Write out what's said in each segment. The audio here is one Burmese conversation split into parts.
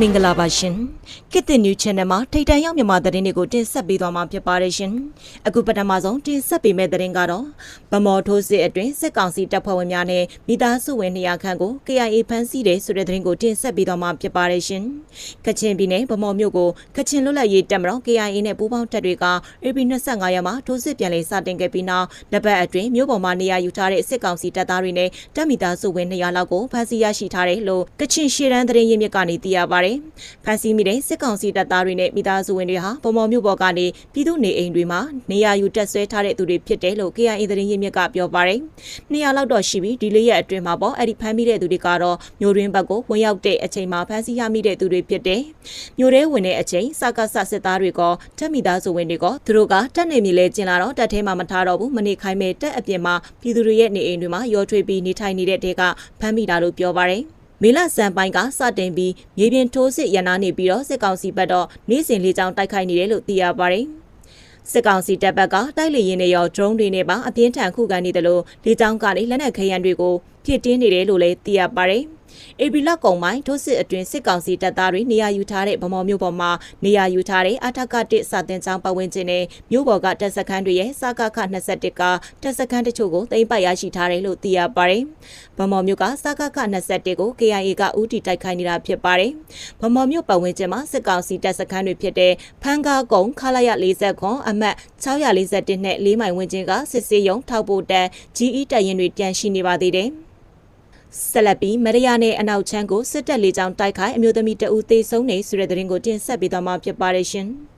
မင်္ဂလာပါရှင်ကစ်တင်နျူး channel မှာထိတ်တန့်ရောက်မြန်မာသတင်းတွေကိုတင်ဆက်ပေးသွားမှာဖြစ်ပါတယ်ရှင်အခုပထမဆုံးတင်ဆက်ပေးမယ့်သတင်းကတော့ဗမော်ထိုးစစ်အတွင်းစစ်ကောင်စီတပ်ဖွဲ့ဝင်များနဲ့မိသားစုဝင်200ခန့်ကို KIA ဖမ်းဆီးတယ်ဆိုတဲ့သတင်းကိုတင်ဆက်ပေးသွားမှာဖြစ်ပါတယ်ရှင်ကချင်ပြည်နယ်ဗမော်မြို့ကိုကချင်လွတ်လပ်ရေးတပ်မတော် KIA နဲ့ပူးပေါင်းတပ်တွေက AP 25ရက်မှာထိုးစစ်ပြန်လည်စတင်ခဲ့ပြီးနောက်နှစ်ပတ်အတွင်းမြို့ပေါ်မှာနေရာယူထားတဲ့စစ်ကောင်စီတပ်သားတွေနဲ့တပ်မိသားစုဝင်200လောက်ကိုဖမ်းဆီးရရှိထားတယ်လို့ကချင်ရှေ့တန်းသတင်းရင်းမြစ်ကနေသိရပါတယ်။ဖမ်းဆီးမိတဲ့စစ်ကောင်စီတပ်သားတွေနဲ့မိသားစုဝင်တွေဟာဗမော်မြို့ပေါ်ကနေပြည်သူနေအိမ်တွေမှာနေရာယူတက်ဆွဲထားတဲ့သူတွေဖြစ်တယ်လို့ KIA သတင်းရင်းမြစ်ကပြောပါတယ်။နေရာလောက်တော့ရှိပြီးဒီလေးရက်အတွင်းမှာပေါ့အဲ့ဒီဖမ်းမိတဲ့သူတွေကတော့မြို့ရင်းဘက်ကိုဝင်ရောက်တဲ့အချိန်မှာဖမ်းဆီးရမိတဲ့သူတွေဖြစ်တယ်။မြို့ထဲဝင်တဲ့အချိန်စကားဆစစ်သားတွေကတပ်မိသားစုဝင်တွေကသူတို့ကတက်နေမြလေကျင်လာတော့တက်ထဲမှာမထားတော့ဘူးမနေခိုင်းမဲ့တက်အပြင်မှာပြည်သူတွေရဲ့နေအိမ်တွေမှာရောထွေးပြီးနေထိုင်နေတဲ့တဲကဖမ်းမိတာလို့ပြောပါတယ်။ မေလစံပိုင်းကစတင်ပြီးမြေပြင်ထိုးစစ်ရန်နာနေပြီးတော့စစ်ကောင်စီဘက်တော့နေ့စဉ်လေးချောင်းတိုက်ခိုက်နေတယ်လို့သိရပါတယ်။စစ်ကောင်စီတပ်ဘက်ကတိုက်လေရင်တွေရော drone တွေနဲ့ပါအပြင်းထန်ခုခံနေတယ်လို့လေကြောင်းကနေလက်နက်ခဲယမ်းတွေကိုဖြစ်တင်းနေတယ်လို့လည်းသိရပါတယ်။ အေဘီလက်ကုံပိုင်းထိုးစစ်အတွင်းစစ်ကောင်စီတပ်သားတွေနေရာယူထားတဲ့ဗမော်မြို့ပေါ်မှာနေရာယူထားတဲ့အထက်ကတစ်စာတင်ချောင်းပတ်ဝန်းကျင်နဲ့မြို့ပေါ်ကတပ်စခန်းတွေရဲ့စကခ21ကတပ်စခန်းတချို့ကိုသိမ်းပိုက်ရရှိထားတယ်လို့သိရပါတယ်။ဗမော်မြို့ကစကခ21ကို KIA ကဦးတီတိုက်ခိုက်နေတာဖြစ်ပါတယ်။ဗမော်မြို့ပတ်ဝန်းကျင်မှာစစ်ကောင်စီတပ်စခန်းတွေဖြစ်တဲ့ဖန်ကားကုန်းခလာရ40ခွန်အမှတ်641နဲ့၄မိုင်ဝန်းကျင်ကစစ်စေးရုံထောက်ပို့တန် GE တပ်ရင်တွေတန်ရှိနေပါသေးတယ်။ ဆက်လက်ပြီးမရရနဲ့အနောက်ချမ်းကိုစစ်တပ်လေးကြောင်းတိုက်ခိုက်အမျိုးသမီးတအူသေဆုံးနေဆိုတဲ့သတင်းကိုတင်ဆက်ပေးသွားမှာဖြစ်ပါတယ်ရှင်။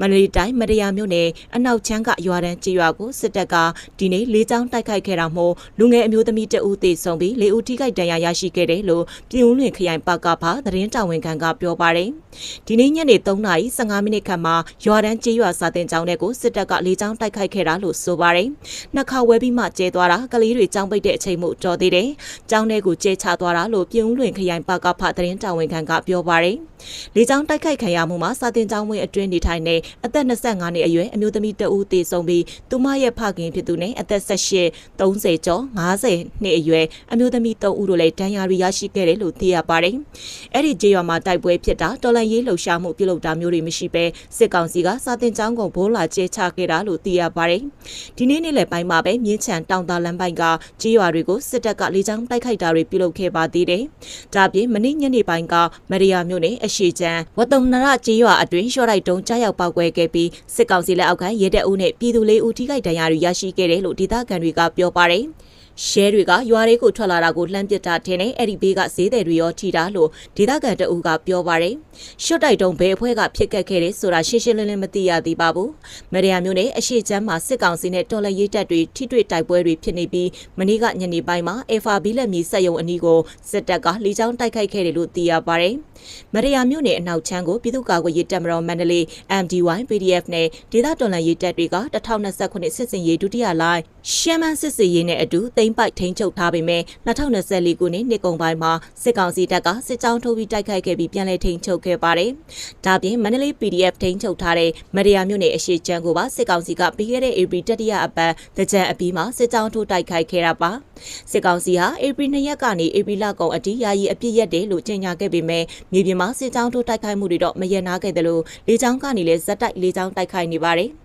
မန္တလေးတိုင်းမတရားမြို့နယ်အနောက်ချမ်းကရွာတန်းကြေးရွာကိုစစ်တပ်ကဒီနေ့လေးချောင်းတိုက်ခိုက်ခဲ့တာမို့လူငယ်အမျိုးသမီးတဦးသေဆုံးပြီးလေးဦးထိခိုက်ဒဏ်ရာရရှိခဲ့တယ်လို့ပြည်ဦးလွင်ခရိုင်ပကဖသတင်းတာဝန်ခံကပြောပါတယ်။ဒီနေ့ညနေ3:15မိနစ်ခန့်မှာရွာတန်းကြေးရွာစာတင်ကျောင်းထဲကိုစစ်တပ်ကလေးချောင်းတိုက်ခိုက်ခဲ့တာလို့ဆိုပါတယ်။နှစ်ခါဝဲပြီးမှကျဲသွားတာကလေးတွေကျောင်းပိတ်တဲ့အချိန်မှတော်သေးတယ်။ကျောင်းထဲကိုကျဲချသွားတာလို့ပြည်ဦးလွင်ခရိုင်ပကဖသတင်းတာဝန်ခံကပြောပါတယ်။လေးချောင်းတိုက်ခိုက်ခံရမှုမှာစာတင်ကျောင်းဝင်အတွင်းနေထိုင်တဲ့အသက်25နှစ်အရွယ်အမျိုးသမီးတဦးသေဆုံးပြီးသူမရဲ့ဖခင်ဖြစ်သူနဲ့အသက်18 30ကျော်50နှစ်အရွယ်အမျိုးသမီး3ဦးတို့လည်းဒဏ်ရာရရှိခဲ့တယ်လို့သိရပါတယ်။အဲ့ဒီကြေးရွာမှာတိုက်ပွဲဖြစ်တာတော်လန်ရေးလှုပ်ရှားမှုပြုလုပ်တာမျိုးတွေမရှိဘဲစစ်ကောင်စီကစာတင်ကျောင်းကုန်ဘိုးလာကျဲချခဲ့တာလို့သိရပါတယ်။ဒီနေ့နေ့လယ်ပိုင်းမှာပဲမြင်းချံတောင်တာလမ်းပိုင်းကကြေးရွာတွေကိုစစ်တပ်ကလေကြောင်းတိုက်ခိုက်တာတွေပြုလုပ်ခဲ့ပါသေးတယ်။ဒါပြင်မနေ့ညနေပိုင်းကမရိယာမြို့နယ်အရှိချံဝတုံနရကြေးရွာအတွင်းရှော့တိုက်တုံးကြားရောက်ပောက်ကွဲခဲ့ပြီးစစ်ကောင်စီလက်အောက်ခံရဲတပ်ဦးနဲ့ပြည်သူလေးဦးထိခိုက်ဒဏ်ရာတွေရရှိခဲ့တယ်လို့ဒေသခံတွေကပြောပါတယ်။ ရဲတွေကရွာတွေကိုထွက်လာတာကိုလှမ်းပစ်တာထင်နေအဲ့ဒီဘေးကဈေးတယ်တွေရောထိတာလို့ဒေသခံတအူးကပြောပါတယ်။ရှော့တိုက်တုံးဘယ်အဖွဲ့ကဖြစ်ခဲ့ခဲ့တယ်ဆိုတာရှင်းရှင်းလင်းလင်းမသိရသေးပါဘူး။မရယာမျိုးနဲ့အရှိချမ်းမှာစစ်ကောင်စီနဲ့တော်လှန်ရေးတပ်တွေထိတွေ့တိုက်ပွဲတွေဖြစ်နေပြီးမနေ့ကညနေပိုင်းမှာ FRB လက်မြေစက်ရုံအနီးကိုစစ်တပ်ကလီချောင်းတိုက်ခိုက်ခဲ့တယ်လို့သိရပါတယ်။မရယာမျိုးနဲ့အနောက်ချမ်းကိုပြည်သူ့ကာကွယ်ရေးတပ်မတော်မန္တလေး MDY PDF နဲ့ဒေသတော်လှန်ရေးတပ်တွေက2029စစ်စင်ရေးဒုတိယလိုင်းရှမ်းမန်းစစ်စီရေးနဲ့အတူသိမ်းပိုက်ထိန်းချုပ်ထားပေမဲ့2024ခုနှစ်နှစ်ကုန်ပိုင်းမှာစစ်ကောင်စီတပ်ကစစ်ကြောင်းထိုးပြီးတိုက်ခိုက်ခဲ့ပြီးပြန်လည်ထိန်းချုပ်ခဲ့ပါတယ်။ဒါပြင်မန္တလေး PDF ထိန်းချုပ်ထားတဲ့မရယာမြို့နယ်အရှိချမ်းကိုပါစစ်ကောင်စီကပြီးခဲ့တဲ့ April တတိယအပတ်တကြံအပြီးမှာစစ်ကြောင်းထိုးတိုက်ခိုက်ခဲ့တာပါ။စစ်ကောင်စီဟာ April 2ရက်ကနေ April လကုန်အထိယာယီအပြစ်ရက်တယ်လို့ကြေညာခဲ့ပေမဲ့မြေပြင်မှာစစ်ကြောင်းထိုးတိုက်ခိုက်မှုတွေတော့မရနာခဲ့တယ်လို့လေကြောင်းကနေလည်းဇက်တိုက်လေကြောင်းတိုက်ခိုက်နေပါတယ်။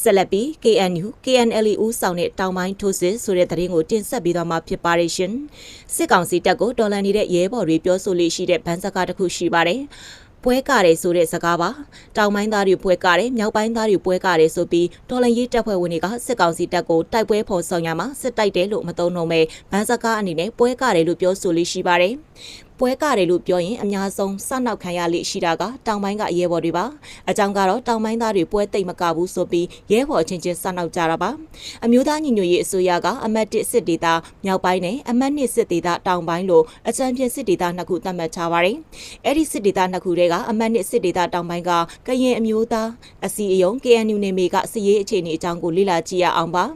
ဆက်လက်ပြီး KNU KNLA ဦးဆောင်တဲ့တောင်ပိုင်းထိုးစစ်ဆိုတဲ့သတင်းကိုတင်ဆက်ပေးသွားမှာဖြစ်ပါတယ်ရှင်စစ်ကောင်စီတပ်ကိုတော်လှန်နေတဲ့ရဲဘော်တွေပြောဆိုလေးရှိတဲ့ဗန်းစကားတစ်ခုရှိပါတယ်ပွဲကတယ်ဆိုတဲ့စကားပါတောင်ပိုင်းသားတွေပွဲကတယ်မြောက်ပိုင်းသားတွေပွဲကတယ်ဆိုပြီးတော်လန်ရေးတပ်ဖွဲ့ဝင်တွေကစစ်ကောင်စီတပ်ကိုတိုက်ပွဲဖော်ဆောင်ရမှာစစ်တိုက်တယ်လို့မသုံးတော့ပဲဗန်းစကားအနေနဲ့ပွဲကတယ်လို့ပြောဆိုလေးရှိပါတယ် ပွဲကတယ်လို့ပြောရင်အများဆုံးစနောက်ခံရလိရှိတာကတောင်ပိုင်းကရဲဘော်တွေပါအကြောင်းကတော့တောင်ပိုင်းသားတွေပွဲသိမ့်မကဘူးဆိုပြီးရဲဘော်ချင်းချင်းစနောက်ကြတာပါအမျိုးသားညီညွတ်ရေးအစိုးရကအမတ်1စစ်ဒေသမြောက်ပိုင်းနဲ့အမတ်2စစ်ဒေသတောင်ပိုင်းလို့အကြံပြစစ်ဒေသနှစ်ခုသတ်မှတ်ထားပါတယ်အဲ့ဒီစစ်ဒေသနှစ်ခုတွေကအမတ်2စစ်ဒေသတောင်ပိုင်းကကရင်အမျိုးသားအစီအယုံ KNU နေမေကစည်ရေးအခြေအနေအကြောင်းကိုလေ့လာကြည့်ရအောင်ပါ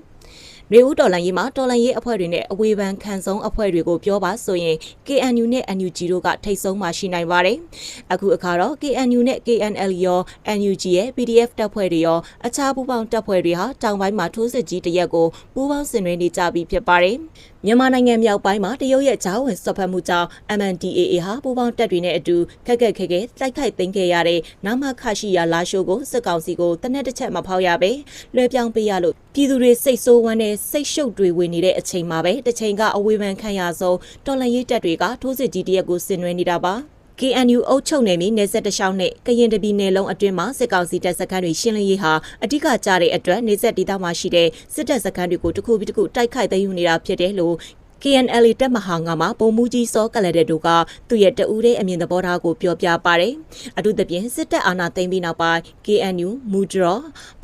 ရေဦးတော်လန်ရေးမှာတော်လန်ရေးအဖွဲ့တွေနဲ့အဝေဖန်ခံဆုံးအဖွဲ့တွေကိုပြောပါဆိုရင် KNU နဲ့ NUG တို့ကထိတ်ဆုံးမှရှိနိုင်ပါတယ်။အခုအခါတော့ KNU နဲ့ KNL ရော NUG ရဲ့ PDF တပ်ဖွဲ့တွေရောအခြားပူးပေါင်းတပ်ဖွဲ့တွေဟာတောင်ပိုင်းမှာထိုးစစ်ကြီးတရက်ကိုပူးပေါင်းဆင်နွှဲနေကြပြီဖြစ်ပါတယ်။မြန်မာနိုင်ငံမြောက်ပိုင်းမှာတရုတ်ရဲ့ဂျားဝင်ဆွတ်ဖက်မှုကြောင့် MNDAA ဟာပူးပေါင်းတပ်တွေနဲ့အတူခက်ခက်ခဲခဲတိုက်ခိုက်သိမ်းခဲ့ရတဲ့နာမခရှိရာလာရှိုးကိုစစ်ကောင်စီကိုတနက်တစ်ချက်မဖောက်ရပဲလွှဲပြောင်းပေးရလို့ပြည်သူတွေစိတ်ဆိုးဝမ်းနဲ့စိတ်ရှုပ်တွေဝင်နေတဲ့အချိန်မှာပဲတစ်ချိန်ကအဝေဖန်ခံရဆုံးတော်လန်ရေးတပ်တွေကထိုးစစ်ကြီးတရက်ကိုဆင်နွှဲနေတာပါ KNU အုပ်ချုပ်နေပြီနေဆက်တလျှောက်နဲ့ကရင်တပီနယ်လုံးအတွင်းမှာစစ်ကောင်စီတပ်စခန်းတွေရှင်းလင်းရေးဟာအဓိကကြတဲ့အတွက်နေဆက်ဒေသမှာရှိတဲ့စစ်တပ်စခန်းတွေကိုတစ်ခုပြီးတစ်ခုတိုက်ခိုက်သိမ်းယူနေတာဖြစ်တယ်လို့ KNL တက်မဟာငါမှာပုံမှုကြီးစောကလတဲ့တို့ကသူ့ရဲ့တဦးတဲ့အမြင်သဘောထားကိုပြောပြပါတယ်။အထူးသဖြင့်စစ်တပ်အာဏာသိမ်းပြီးနောက်ပိုင်း KNU မူဒရ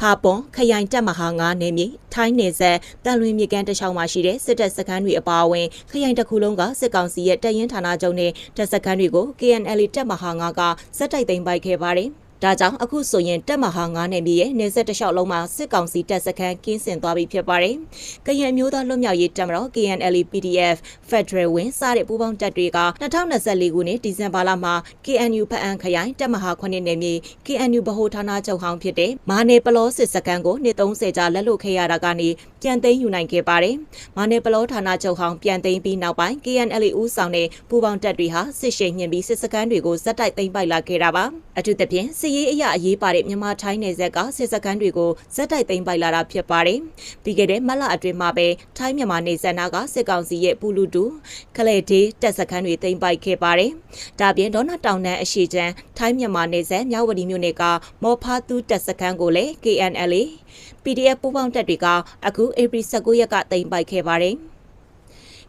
ဖာပွန်ခရိုင်တက်မဟာငါနယ်မြေထိုင်းနယ်စပ်တန်လွင်မြေကမ်းတခြားမှာရှိတဲ့စစ်တပ်စခန်းတွေအပါအဝင်ခရိုင်တစ်ခုလုံးကစစ်ကောင်စီရဲ့တပ်ရင်းဌာနချုပ်နဲ့တပ်စခန်းတွေကို KNL တက်မဟာငါကစက်တိုက်သိမ်းပိုက်ခဲ့ပါတယ်။ ဒါကြောင့်အခုဆိုရင်တက်မဟာ9နယ်မြေရဲ့နေဆက်တလျှောက်လုံးမှာစစ်ကောင်စီတပ်စခန်းကင်းစင်သွားပြီဖြစ်ပါတယ်။ကရင်မျိုးသားလွတ်မြောက်ရေးတပ်မတော် KNL PDF Federal Wing စတဲ့ပူးပေါင်းတပ်တွေက2024ခုနှစ်ဒီဇင်ဘာလမှာ KNU ဖအံခရိုင်တက်မဟာ9နယ်မြေ KNU ဗဟိုဌာနချုပ်ဟောင်းဖြစ်တဲ့မာနယ်ပလောစစ်စခန်းကိုနှစ်30ကြာလက်လွတ်ခဲ့ရတာကနေပြန်သိမ်းယူနိုင်ခဲ့ပါတယ်။မာနယ်ပလောဌာနချုပ်ဟောင်းပြန်သိမ်းပြီးနောက်ပိုင်း KNL ဦးဆောင်တဲ့ပူးပေါင်းတပ်တွေဟာစစ်ရှိန်ညှင်ပြီးစစ်စခန်းတွေကိုဇက်တိုက်သိမ်းပိုက်လာခဲ့တာပါ။အထူးသဖြင့်စစ်ရေးအရာအရေးပါတဲ့မြန်မာထိုင်းနယ်စပ်ကစစ်စခန်းတွေကိုဇက်တိုက်သိမ်းပိုက်လာတာဖြစ်ပါတယ်။ပြီးခဲ့တဲ့မတ်လအတွင်းမှာပဲထိုင်းမြန်မာနယ်စပ်နာကစစ်ကောင်စီရဲ့ပူလူတူခလေဒေးတပ်စခန်းတွေသိမ်းပိုက်ခဲ့ပါတယ်။ဒါပြင်ဒေါနာတောင်တန်းအရှိချမ်းထိုင်းမြန်မာနယ်စပ်မြဝတီမြို့နယ်ကမော်ဖာတူတပ်စခန်းကိုလည်း KNLA PDF ပူးပေါင်းတပ်တွေကအခုဧပြီ19ရက်ကသိမ်းပိုက်ခဲ့ပါတယ်။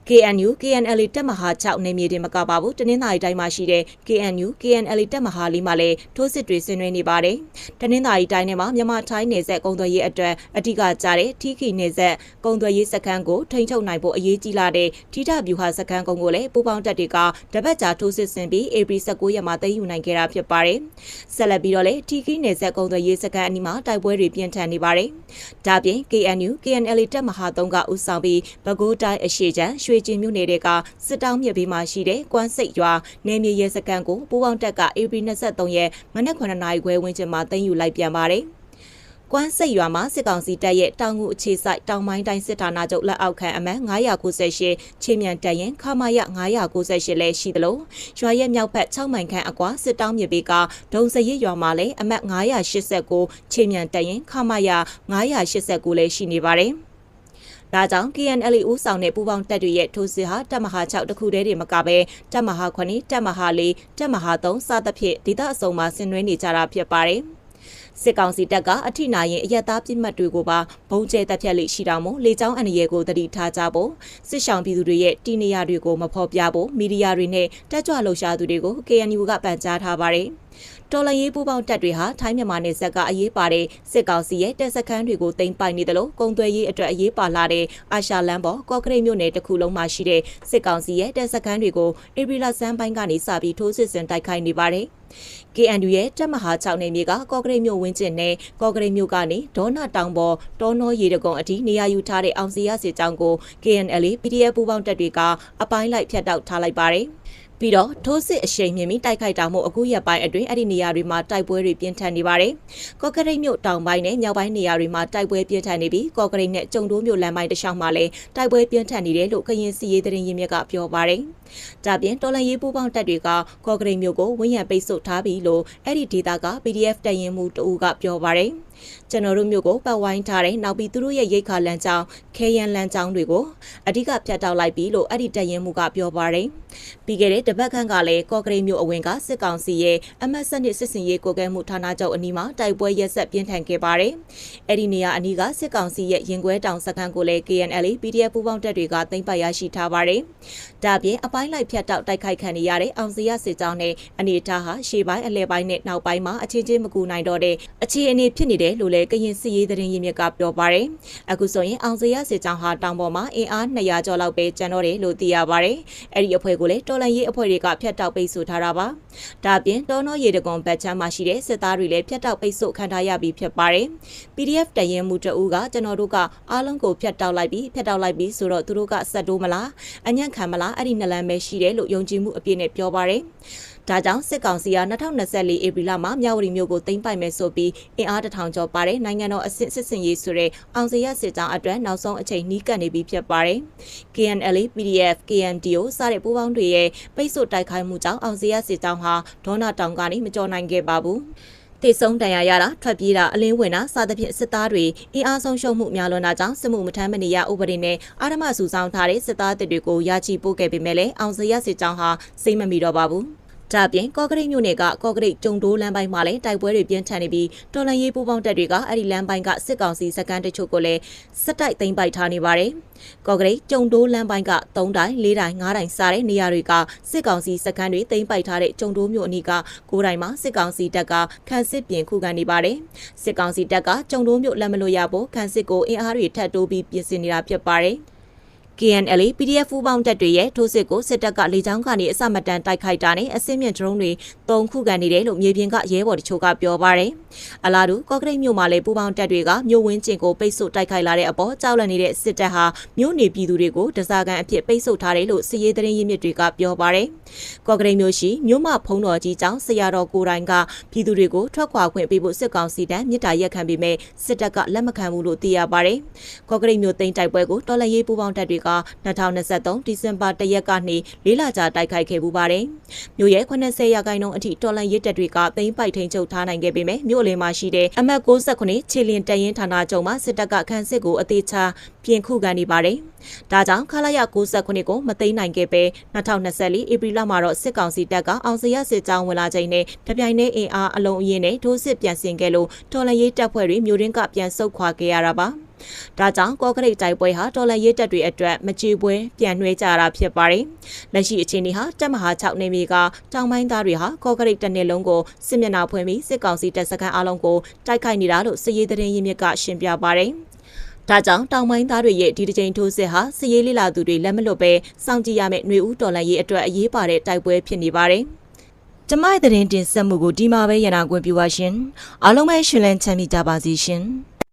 KNU KNL တက်မဟာ6နေမြေတင်မကပါဘူးတနင်္သာရီတိုင်းမှာရှိတဲ့ KNU KNL တက်မဟာလေးမှာလည်းထိုးစစ်တွေဆင်နွှဲနေပါတယ်တနင်္သာရီတိုင်းထဲမှာမြန်မာထိုင်းနယ်စပ်ကုန်းသွယ်ရေးအတွက်အဓိကကျတဲ့ထီခီနယ်စပ်ကုန်းသွယ်ရေးစခန်းကိုထိန်းချုပ်နိုင်ဖို့အရေးကြီးလာတဲ့ထိထဗျူဟာစခန်းကုန်းကိုလည်းပူးပေါင်းတပ်တွေကတပတ်ကြာထိုးစစ်ဆင်ပြီး April 19ရက်မှာသိမ်းယူနိုင်ခဲ့တာဖြစ်ပါတယ်ဆက်လက်ပြီးတော့လည်းထီခီနယ်စပ်ကုန်းသွယ်ရေးစခန်းအနီးမှာတိုက်ပွဲတွေပြင်းထန်နေပါတယ်ဒါပြင် KNU KNL တက်မဟာ3ကဦးဆောင်ပြီးပဲခူးတိုင်းအရှိချမ်းရွှေကျင်မြို့နယ်ကစစ်တောင်းမြစ်ဘေးမှာရှိတဲ့ကွမ်းစိတ်ရွာနယ်မြေရဲစခန်းကိုပူးပေါင်းတပ်က AP 23ရက်မနက်9နာရီခွဲဝန်းကျင်မှာသိမ်းယူလိုက်ပြန်ပါတယ်။ကွမ်းစိတ်ရွာမှာစစ်ကောင်စီတပ်ရဲ့တောင်ငူအခြေစိုက်တောင်ပိုင်းတိုင်းစစ်ဌာနချုပ်လက်အောက်ခံအမှတ်998ချင်းမြန်တပ်ရင်ခမာရ998လည်းရှိသလိုရွာရဲ့မြောက်ဘက်6မိုင်ခန့်အကွာစစ်တောင်းမြေပေးကဒုံစရစ်ရွာမှာလည်းအမှတ်989ချင်းမြန်တပ်ရင်ခမာရ989လည်းရှိနေပါတယ်။ ဒါကြောင့် KNL ဦးဆောင်တဲ့ပူးပေါင်းတပ်တွေရဲ့ထိုးစစ်ဟာတပ်မဟာ6တခုတည်းတွေမကပဲတပ်မဟာ9တပ်မဟာ4တပ်မဟာ3စသဖြင့်ဒေသအစုံမှာဆင်နွှဲနေကြတာဖြစ်ပါတယ်။စစ်ကောင်စီတပ်ကအထိနာရင်အရက်သားပြစ်မှတ်တွေကိုပါဘုံကျဲတပ်ဖြတ်လိရှိတာမို့လေကြောင်းအန္တရာယ်ကိုတတိထားကြဖို့စစ်ဆောင်ပြည်သူတွေရဲ့တီနေရတွေကိုမဖော်ပြဖို့မီဒီယာတွေနဲ့တက်ကြွလှုပ်ရှားသူတွေကို KNU ကပန်ကြားထားပါတယ်။ တော်လရေးပူပေါင်းတပ်တွေဟာထိုင်းမြန်မာနယ်စပ်ကအရေးပါတဲ့စစ်ကောင်စီရဲ့တပ်စခန်းတွေကိုတင်ပိုင်နေတယ်လို့ကုံသွဲရေးအတွက်အရေးပါလာတဲ့အာရှလန်ဘော်ကော့ကရိတ်မြို့နယ်တစ်ခုလုံးမှာရှိတဲ့စစ်ကောင်စီရဲ့တပ်စခန်းတွေကိုဧပြီလဆန်းပိုင်းကနေစပြီးထိုးစစ်ဆင်တိုက်ခိုက်နေပါတယ်။ KNU ရဲ့တပ်မဟာ6နယ်မြေကကော့ကရိတ်မြို့ဝင်းကျင်နဲ့ကော့ကရိတ်မြို့ကနေဒေါနာတောင်ပေါ်တောနောရေတကုံအထိနေရာယူထားတဲ့အောင်စီရစစ်ကြောင်းကို KNL PDF ပူးပေါင်းတပ်တွေကအပိုင်းလိုက်ဖျက်တောက်ထားလိုက်ပါတယ်။ ပြီးတော့ထိုးစစ်အရှိန်မြင့်ပြီးတိုက်ခိုက်တာမို့အခုရက်ပိုင်းအတွင်းအဲ့ဒီနေရာတွေမှာတိုက်ပွဲတွေပြင်းထန်နေပါတယ်။ကော့ကရိတ်မြို့တောင်ပိုင်းနဲ့မြောက်ပိုင်းနေရာတွေမှာတိုက်ပွဲပြင်းထန်နေပြီးကော့ကရိတ်နဲ့ကျုံတိုးမြို့လမ်းပိုင်းတစ်လျှောက်မှာလည်းတိုက်ပွဲပြင်းထန်နေတယ်လို့ကရင်စီရေးသတင်းရင်းမြစ်ကပြောပါတယ်။ဒါပြင်တော်လန်ရေးပူးပေါင်းတပ်တွေကကော့ကရိတ်မြို့ကိုဝန်းရံပိတ်ဆို့ထားပြီးလို့အဲ့ဒီဒေသက PDF တရင်မှုတအူးကပြောပါတယ်။ ကျွန်တော်တို့မျိုးကိုပတ်ဝိုင်းထားတဲ့နောက်ပြီးသူတို့ရဲ့ရိတ်ခါလမ်းကြောင်းခဲရန်လမ်းကြောင်းတွေကိုအဓိကဖြတ်တောက်လိုက်ပြီးလို့အဲ့ဒီတရင်မှုကပြောပါတယ်။ပြီးခဲ့တဲ့တပတ်ခန့်ကလည်းကော့ကရိတ်မြို့အဝင်ကစစ်ကောင်စီရဲ့အမတ်စနစ်စစ်စင်ရေးကိုကဲမှုဌာနချုပ်အနီးမှာတိုက်ပွဲရက်ဆက်ပြင်းထန်ခဲ့ပါတယ်။အဲ့ဒီနေရာအနီးကစစ်ကောင်စီရဲ့ရင်ခွဲတောင်စခန်းကိုလည်း KNL PDF ပူးပေါင်းတပ်တွေကသိမ်းပိုက်ရရှိထားပါတယ်။ဒါပြင်အပိုင်းလိုက်ဖြတ်တောက်တိုက်ခိုက်ခံရတဲ့အောင်စရစစ်ကြောင်းနဲ့အနေထားဟာရှေ့ပိုင်းအလဲပိုင်းနဲ့နောက်ပိုင်းမှာအချင်းချင်းမကူနိုင်တော့တဲ့အခြေအနေဖြစ်နေတယ်လို့လည်းကရင်စစ်ရေးသတင်းရင်းမြစ်ကပြောပါတယ်။အခုဆိုရင်အောင်စရစစ်ကြောင်းဟာတောင်ပေါ်မှာအင်အား200ကျော်လောက်ပဲကျန်တော့တယ်လို့သိရပါတယ်။အဲ့ဒီအဖွဲ့ကိုလည်းတော်လန်ရေးအဖွဲ့တွေကဖျက်တောက်ပိတ်ဆို့ထားတာပါ။ဒါပြင်တောနောရေတကွန်ဘတ်ချမ်းမှာရှိတဲ့စစ်သားတွေလည်းဖျက်တောက်ပိတ်ဆို့ခံထားရပြီးဖြစ်ပါတယ်။ PDF တရင်မှုတအူးကကျွန်တော်တို့ကအားလုံးကိုဖျက်တောက်လိုက်ပြီးဖျက်တောက်လိုက်ပြီးဆိုတော့သူတို့ကဆက်တိုးမလားအညံ့ခံမလားအဲ့ဒီနလန်ပဲရှိတယ်လို့ယုံကြည်မှုအပြည့်နဲ့ပြောပါတယ်။ ဒါကြောင့်စစ်ကောင်စီက2024ဧပြီလမှာမြဝတီမြို့ကိုသိမ်းပိုက်မယ်ဆိုပြီးအင်အားတစ်ထောင်ကျော်ပါတဲ့နိုင်ငံတော်အစစ်စစ်စင်ရေးဆိုတဲ့အောင်စရစစ်ကြောင်းအတွက်နောက်ဆုံးအချိန်နှီးကပ်နေပြီဖြစ်ပါတယ်။ KNL PDF KNDO စတဲ့ပူးပေါင်းတွေရဲ့ပိတ်ဆို့တိုက်ခိုက်မှုကြောင့်အောင်စရစစ်ကြောင်းဟာဒေါနာတောင်ကနေမကြော်နိုင်ခဲ့ပါဘူး။တေဆုံးတန်ရာရတာထွက်ပြေးတာအလင်းဝင်တာစသဖြင့်စစ်သားတွေအင်အားဆုံးရှုံးမှုများလွန်တာကြောင့်စစ်မှုမထမ်းမနေရဥပဒေနဲ့အာရမစုဆောင်ထားတဲ့စစ်သားတပ်တွေကိုရာချီပို့ခဲ့ပေမဲ့လည်းအောင်စရစစ်ကြောင်းဟာစိတ်မမီတော့ပါဘူး။ ဒါ့အပြင်ကော့ကရိတ်မြို့နယ်ကကော့ကရိတ်ကျုံတိုးလမ်းပိုင်းမှာလည်းတိုက်ပွဲတွေပြင်းထန်နေပြီးတော်လန်ရေးပူးပေါင်းတပ်တွေကအဲ့ဒီလမ်းပိုင်းကစစ်ကောင်စီစခန်းတချို့ကိုလည်းစစ်တိုက်သိမ်းပိုက်ထားနေပါတယ်။ကော့ကရိတ်ကျုံတိုးလမ်းပိုင်းက3တိုင်4တိုင်5တိုင်စတဲ့နေရာတွေကစစ်ကောင်စီစခန်းတွေသိမ်းပိုက်ထားတဲ့ကျုံတိုးမြို့အနီးက9တိုင်မှာစစ်ကောင်စီတပ်ကခန်းစစ်ပြင်ခုခံနေပါတယ်။စစ်ကောင်စီတပ်ကကျုံတိုးမြို့လက်မလို့ရဖို့ခန်းစစ်ကိုအင်အားတွေထပ်တိုးပြီးပြင်ဆင်နေတာဖြစ်ပါတယ်။ KNL PDF ဖူးပေါင်းတပ်တွေရဲ့ထိုးစစ်ကိုစစ်တပ်ကလေကြောင်းကနေအစမတန်တိုက်ခိုက်တာနဲ့အစင်းမြင့် drone တွေတုံခုခံနေတယ်လို့မြေပြင်ကရဲဘော်တချို့ကပြောပါရယ်။အလားတူကော့ကရိတ်မြို့မှာလည်းပူးပေါင်းတပ်တွေကမြို့ဝင်းကျင်ကိုပိတ်ဆို့တိုက်ခိုက်လာတဲ့အပေါ်ကြောက်လန့်နေတဲ့စစ်တပ်ဟာမြို့နေပြည်သူတွေကိုတစားကန်အဖြစ်ပိတ်ဆို့ထားတယ်လို့စစ်ရေးသတင်းရင်းမြစ်တွေကပြောပါရယ်။ကော့ကရိတ်မြို့ရှိမြို့မဖုံးတော်ကြီးကျောင်းဆရာတော်ကိုတိုင်ကပြည်သူတွေကိုထွက်ခွာခွင့်ပေးဖို့စစ်ကောင်စီတပ်မြစ်တာရက်ခံပြီးမဲ့စစ်တပ်ကလက်မခံဘူးလို့သိရပါရယ်။ကော့ကရိတ်မြို့သိမ်းတိုက်ပွဲကိုတော်လှန်ရေးပူးပေါင်းတပ်တွေက2023ဒီဇင်ဘာ1ရက်ကနေလေးလကြာတိုက်ခိုက်ခဲ့ပူပါတယ်။မြို့ရဲ့80ရာခိုင်နှုန်းအထိတော်လန်ရစ်တပ်တွေကသိမ်းပိုက်ထိန်ချုပ်ထားနိုင်ခဲ့ပေမဲ့မြို့လေမှာရှိတဲ့အမှတ်69ခြေလင်တရင်ဌာနချုပ်မှာစစ်တပ်ကခန်းစစ်ကိုအသေးချပြင်ခုခံနေပါတယ်။ဒါကြောင့်ခလာရ69ကိုမသိမ်းနိုင်ခဲ့ပဲ2024ဧပြီလမှာတော့စစ်ကောင်စီတပ်ကအောင်စရစစ်ကြောင်းဝင်လာချိန်နဲ့တပြိုင်နက်အင်အားအလုံးအရင်နဲ့ထိုးစစ်ပြန်ဆင်ခဲ့လို့တော်လန်ရေးတပ်ဖွဲ့တွေမြို့ရင်းကပြန်ဆုတ်ခွာခဲ့ရတာပါ။ ဒါကြောင့်ကော့ကရိတ်တိုက်ပွဲဟာတော်လန်ရေးတပ်တွေအတွက်မကြေပွဲပြန်နှွှဲကြတာဖြစ်ပါတယ်။လက်ရှိအခြေအနေဟာတပ်မဟာ6နေမြေကတောင်ပိုင်းသားတွေဟာကော့ကရိတ်တစ်နှစ်လုံးကိုစစ်မျက်နှာဖွင့်ပြီးစစ်ကောင်စီတပ်စခန်းအလုံးကိုတိုက်ခိုက်နေတာလို့စစ်ရေးသတင်းရင်းမြစ်ကရှင်းပြပါတယ်။ဒါကြောင့်တောင်ပိုင်းသားတွေရဲ့ဒီတစ်ချိန်ထိုးစစ်ဟာစည်ရေးလေးလာသူတွေလက်မလွတ်ပဲစောင့်ကြည့်ရမယ့်ຫນွေဦးတော်လန်ရေးအတွက်အရေးပါတဲ့တိုက်ပွဲဖြစ်နေပါတယ်။ကျမရဲ့သတင်းတင်ဆက်မှုကိုဒီမှာပဲရနာခွင့်ပြုပါရှင်။အားလုံးပဲရှင်လန်းချမ်းမြေ့ကြပါစေရှင်။